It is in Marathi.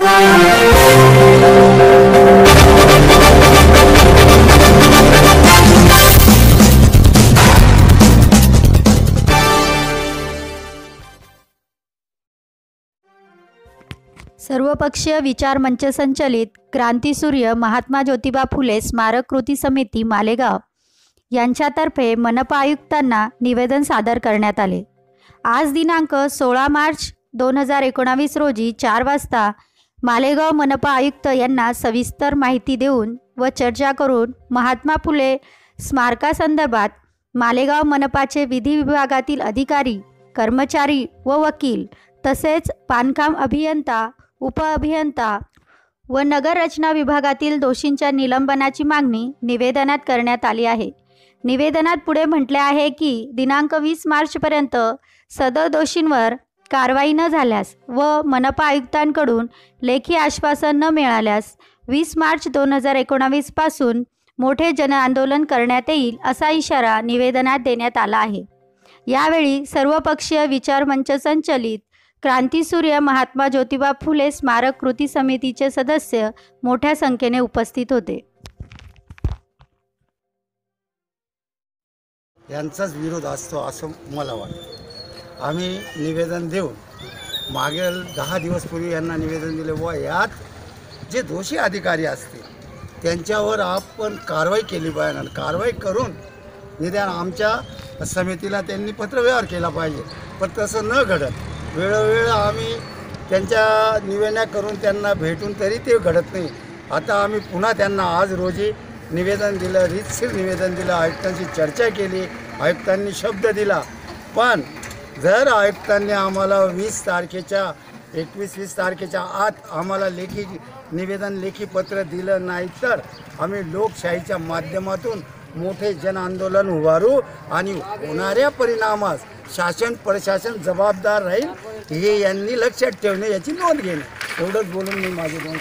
सर्वपक्षीय विचार मंच संचलित क्रांतीसूर्य महात्मा ज्योतिबा फुले स्मारक कृती समिती मालेगाव यांच्यातर्फे मनपा आयुक्तांना निवेदन सादर करण्यात आले. आज दिनांक सोळा मार्च दोन हजार एकोणावीस रोजी चार वाजता मालेगाव मनपा आयुक्त यांना सविस्तर माहिती देऊन व चर्चा करून महात्मा फुले स्मारकासंदर्भात मालेगाव मनपाचे विधी विभागातील अधिकारी कर्मचारी व वकील तसेच बांधकाम अभियंता उपअभियंता व नगररचना विभागातील दोषींच्या निलंबनाची मागणी निवेदनात करण्यात आली आहे. निवेदनात पुढे म्हटले आहे की दिनांक वीस मार्चपर्यंत सदर दोषींवर कारवाई न झाल्यास व मनपा आयुक्तांकडून लेखी आश्वासन न मिळाल्यास वीस मार्च दोन हजार एकोणावीसपासून मोठे जनआंदोलन करण्यात येईल असा इशारा निवेदनात देण्यात आला आहे. यावेळी सर्वपक्षीय विचार मंच संचलित क्रांतीसूर्य महात्मा ज्योतिबा फुले स्मारक कृती समितीचे सदस्य मोठ्या संख्येने उपस्थित होते. यांचाच विरोध असतो असं मला वाटतं. आम्ही निवेदन देऊन मागील दहा दिवस पूर्वी यांना निवेदन दिले व यात जे दोषी अधिकारी असतील त्यांच्यावर आपण कारवाई केली पाहिजे आणि कारवाई करून निदान आमच्या समितीला त्यांनी पत्रव्यवहार केला पाहिजे. पण तसं न घडत वेळोवेळ आम्ही त्यांच्या निवेदना करून त्यांना भेटून तरी ते घडत नाही. आता आम्ही पुन्हा त्यांना आज रोजी निवेदन दिलं रीतशीर निवेदन दिलं आयुक्तांशी चर्चा केली आयुक्तांनी शब्द दिला. पण जर आयुक्तांनी आम्हाला वीस तारखेच्या एकवीस वीस तारखेच्या आत आम्हाला लेखी निवेदन लेखी पत्र दिलं नाही तर आम्ही लोकशाहीच्या माध्यमातून मोठे जन आंदोलन उभारू आणि होणाऱ्या परिणामास शासन प्रशासन जबाबदार राहील हे यांनी लक्षात ठेवणे याची नोंद घेणे. एवढंच बोलून मी माझे दोन